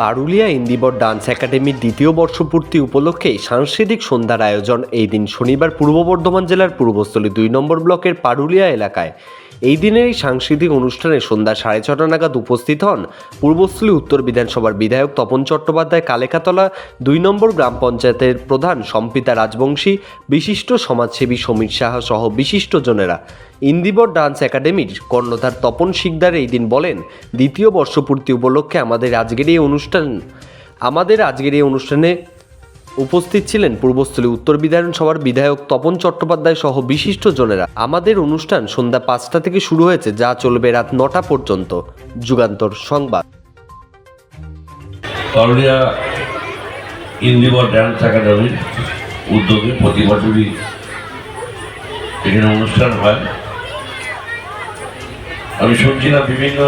Parulia ইন্দিবর dance একাডেমির দ্বিতীয় বর্ষপূর্তি উপলক্ষে সাংস্কৃতিক সন্ধ্যার আয়োজন। এই দিন শনিবার পূর্ব বর্ধমান জেলার পূর্বস্থলী দুই নম্বর ব্লকের পারুলিয়া এলাকায়। এই দিনের এই সাংস্কৃতিক অনুষ্ঠানে সন্ধ্যা সাড়ে ছটা নাগাদ উপস্থিত হন পূর্বস্থলী উত্তর বিধানসভার বিধায়ক তপন চট্টোপাধ্যায় কালেকাতলা, দুই নম্বর গ্রাম পঞ্চায়েতের প্রধান সম্পিতা রাজবংশী, বিশিষ্ট সমাজসেবী সমীর সাহা সহ বিশিষ্টজনেরা। ইন্দিবর ডান্স একাডেমির কর্ণধার তপন শিকদার এই দিন বলেন, দ্বিতীয় বর্ষপূর্তি উপলক্ষে আমাদের আজকের এই অনুষ্ঠান, আমাদের আজকের এই অনুষ্ঠানে উপস্থিত ছিলেন পূর্বস্থলী উত্তর বিধানসভার বিধায়ক তপন চট্টোপাধ্যায় সহ বিশিষ্টজনেরা। আমাদের অনুষ্ঠান সন্ধ্যা পাঁচটা থেকে শুরু হয়েছে, যা চলবে রাত নটা পর্যন্ত। যুগান্তর সংবাদ। করলিয়া ইন্দিবর ড্যান্স উদ্যোগে প্রতি বছরই এখানে অনুষ্ঠান হয়। আমি শুনছিলাম বিভিন্ন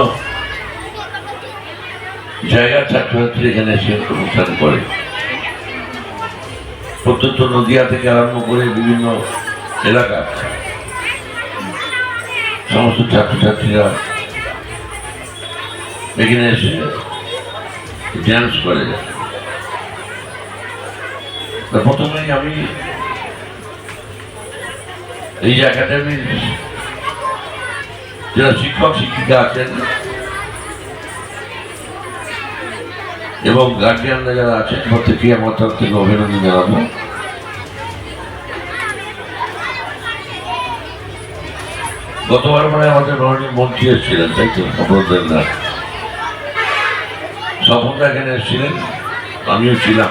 জায়গার ছাত্রছাত্রী এখানে এসে অনুষ্ঠান করে। প্রত্যন্ত নদিয়া থেকে আরম্ভ করে বিভিন্ন এলাকা, সমস্ত ছাত্রছাত্রীরা এখানে এসে ড্যান্স করে। তা প্রথমেই আমি এই একাডেমির যারা শিক্ষক, শিক্ষিকা আছেন এবং গার্জিয়ানরা যারা আছেন প্রত্যেকেই আমার তরফ থেকে অভিনন্দন জানাব। গতবার মানে আমাদের মাননীয় মন্ত্রী এসেছিলেন, তাই তো? না। স্বপনদা এখানে এসেছিলেন, আমিও ছিলাম।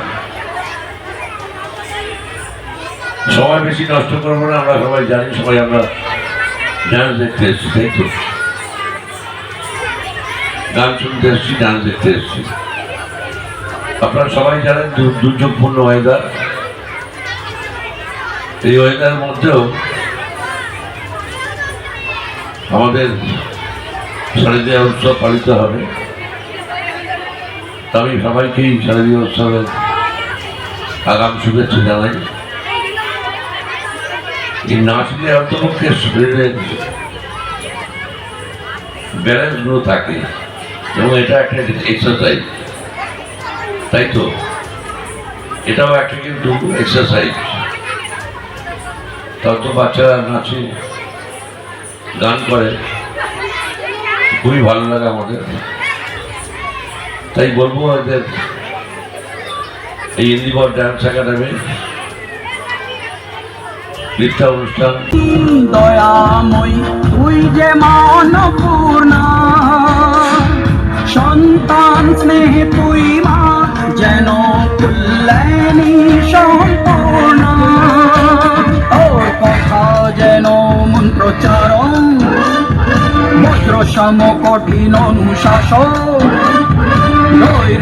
সময় বেশি নষ্ট করব না, আমরা সবাই জানি, সবাই আমরা ডান্স দেখতে এসেছি, তাই তো? গান শুনতে এসেছি, ডান্স দেখতে এসেছি। আপনারা সবাই জানেন দুর্যোগপূর্ণ ওয়েদার এই ওয়েদারের মধ্যেও আমাদের শারদীয় উৎসব পালিত হবে। আমি সবাইকেই শারদীয় উৎসবের আগাম শুভেচ্ছা জানাই। এই নাচলে অন্তপক্ষে শরীরের ব্যালেন্সগুলো থাকে এবং এটা একটা এক্সারসাইজ তাই তো এটাও একটা কিন্তু এক্সারসাইজ তত বাচ্চারা নাচে, গান করে। খুবই ভালো লাগে আমাদের। তাই বলব এদের, এই ইন্দিবর ডান্স একাডেমি নৃত্য অনুষ্ঠান। দয়াময়ী, তুই যে মানপূর্ণা সম কঠিন অনুশাসন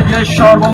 যে সর্ব